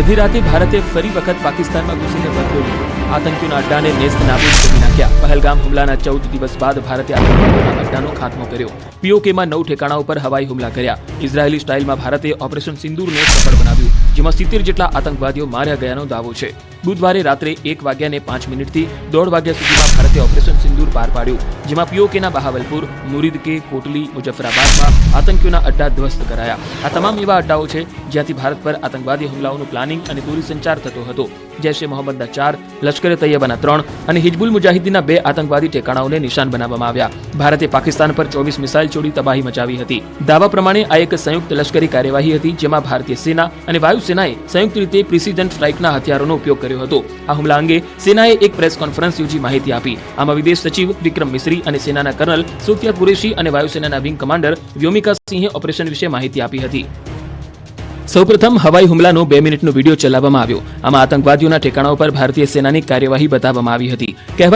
અડધી રાતે ભારતે ફરી વખત પાકિસ્તાનમાં ઘૂસીને લીધો આતંકીઓના અડ્ડાને નેસ્ત નાબૂદ કરી નાખ્યા. પહેલગામ હુમલાના ચૌદ દિવસ બાદ ભારતે આતંકીઓના અડ્ડાનો ખાત્મો કર્યો. પીઓકેમાં નવ ઠેકાણા ઉપર હવાઈ હુમલા કર્યા. ઇઝરાયેલી સ્ટાઇલમાં ભારતે ઓપરેશન સિંદૂરને સફળ બનાવ્યું, જેમાં સિત્તેર જેટલા આતંકવાદીઓ માર્યા ગયાનો દાવો છે. બુધવારે રાત્રે એક વાગ્યાને પાંચ મિનિટથી દોઢ વાગ્યા સુધીમાં ભારતે ઓપરેશન સિંદૂર પાર પાડ્યું, જેમાં પીઓકેના બહાવલપુર મુરીદ કે કોટલી મુજફ્ફરાબાદમાં આતંકીઓના અડ્ડા ધ્વસ્ત કરાયા. આ તમામ એવા અડ્ડાઓ છે જ્યાંથી ભારત પર આતંકવાદી હુમલાઓનું પ્લાનિંગ અને દૂરી સંચાર થતો હતો. જૈશ એ મોહમ્મદના ચાર, લશ્કરે તૈયબાના ત્રણ અને હિજબુલ મુજાહિદ્દીનના બે આતંકવાદી ઠેકાણાઓને નિશાન બનાવવામાં આવ્યા. ભારતે પાકિસ્તાન પર ચોવીસ મિસાઇલ છોડી તબાહી મચાવી હતી. દાવા પ્રમાણે આ એક સંયુક્ત લશ્કરી કાર્યવાહી હતી, જેમાં ભારતીય સેના અને વાયુસેનાએ સંયુક્ત રીતે પ્રિસિઝન સ્ટ્રાઇકના હથિયારોનો ઉપયોગ કર્યો હતો. આ હુમલા અંગે સેનાએ એક પ્રેસ કોન્ફરન્સ યોજી માહિતી આપી. આમાં વિદેશ સચિવ વિક્રમ મિશ્રી અને સેનાના કર્નલ સુફિયા કુરેશી અને વાયુસેનાના વિંગ કમાન્ડર વ્યોમિકા સિંહે ઓપરેશન વિશે માહિતી આપી હતી. સૌપ્રથમ હવાઈ હુમલાનો બે મિનિટનો વીડિયો ચલાવવામાં આવ્યો. આમાં આતંકવાદીઓના ઠેકાણા પર ભારતીય સેનાની કાર્યવાહી બતાવવામાં આવી હતી.